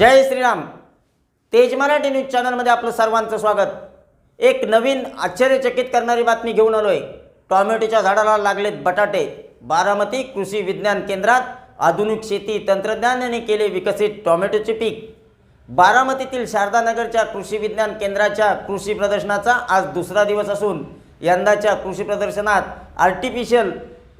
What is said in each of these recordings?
जय श्रीराम. तेज मराठी न्यूज चॅनलमध्ये आपलं सर्वांचं स्वागत. एक नवीन आश्चर्यचकित करणारी बातमी घेऊन आलो आहे टॉमॅटोच्या झाडाला लागलेत बटाटे. बारामती कृषी विज्ञान केंद्रात आधुनिक शेती तंत्रज्ञानाने केले विकसित टॉमॅटोचे पीक. बारामतीतील शारदानगरच्या कृषी विज्ञान केंद्राच्या कृषी प्रदर्शनाचा आज दुसरा दिवस असून यंदाच्या कृषी प्रदर्शनात आर्टिफिशियल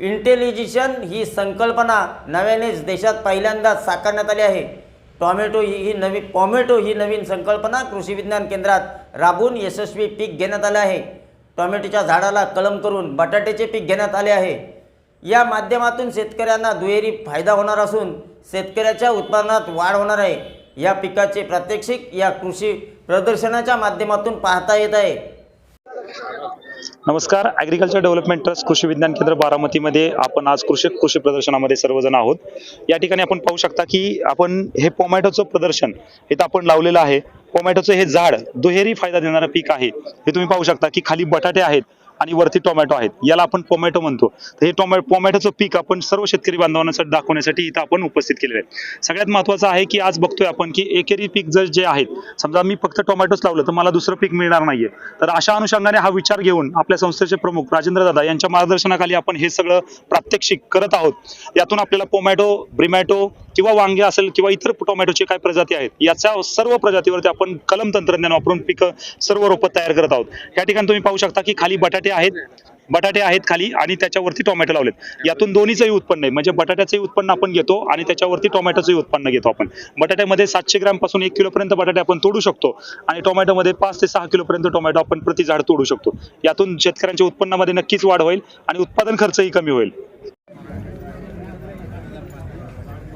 इंटेलिजिशन ही संकल्पना नव्यानेच देशात पहिल्यांदाच साकारण्यात आली आहे. टॉमॅटो ही ही नवी टॉमॅटो ही नवीन संकल्पना कृषी विज्ञान केंद्रात राबवून यशस्वी पीक घेण्यात आले आहे. टॉमॅटोच्या झाडाला कलम करून बटाट्याचे पीक घेण्यात आले आहे. या माध्यमातून शेतकऱ्यांना दुहेरी फायदा होणार असून शेतकऱ्याच्या उत्पादनात वाढ होणार आहे. या पिकाचे प्रात्यक्षिक या कृषी प्रदर्शनाच्या माध्यमातून पाहता येत आहे. नमस्कार. ॲग्रिकल्चर डेव्हलपमेंट ट्रस्ट कृषी विज्ञान केंद्र बारामतीमध्ये आपण आज कृषी कृषी प्रदर्शनामध्ये सर्वजण आहोत. या ठिकाणी आपण पाहू शकता की आपण हे पोमॅटोचं प्रदर्शन इथं आपण लावलेलं आहे. पोमॅटोचं हे झाड दुहेरी फायदा देणारं पीक आहे. हे तुम्ही पाहू शकता की खाली बटाटे आहेत. आणि वरती टोमॅटो आहेत. याला आपण पोमॅटो म्हणतो. तर हे टोमॅ पोमॅटोचं पीक आपण सर्व शेतकरी बांधवांसाठी दाखवण्यासाठी इथं आपण उपस्थित केलेलं आहे सगळ्यात महत्त्वाचं आहे की आज बघतोय आपण की एकेरी पीक जर जे आहेत समजा मी फक्त टोमॅटोच लावलं तर मला दुसरं पीक मिळणार नाहीये. तर अशा अनुषंगाने हा विचार घेऊन आपल्या संस्थेचे प्रमुख राजेंद्र दादा यांच्या मार्गदर्शनाखाली आपण हे सगळं प्रात्यक्षिक करत आहोत. यातून आपल्याला पोमॅटो ब्रिमॅटो किंवा वांगे असेल किंवा इतर टोमॅटोचे काय प्रजाती आहेत याच्या सर्व प्रजातीवरती आपण कलम तंत्रज्ञान वापरून पिकं सर्व रोपं तयार करत आहोत. या ठिकाणी तुम्ही पाहू शकता की खाली बटाटे आहेत बटाटे आहेत खाली आणि त्याच्यावरती टोमॅटो लावलेत. यातून दोन्हीचंही उत्पन्न आहे. म्हणजे बटाट्याचंही उत्पन्न आपण घेतो आणि त्याच्यावरती टोमॅटोचंही उत्पन्न घेतो आपण. बटाट्यामध्ये सातशे ग्रॅमपासून एक किलोपर्यंत बटाटे आपण तोडू शकतो आणि टोमॅटोमध्ये पाच ते सहा किलोपर्यंत टोमॅटो आपण प्रति झाड तोडू शकतो. यातून शेतकऱ्यांच्या उत्पन्नामध्ये नक्कीच वाढ होईल आणि उत्पादन खर्चही कमी होईल.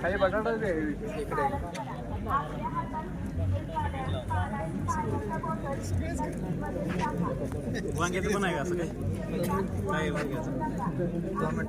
काही बटाटा इकडे वांग्याचं पण आहे का असं काही? काय वांग्याचं?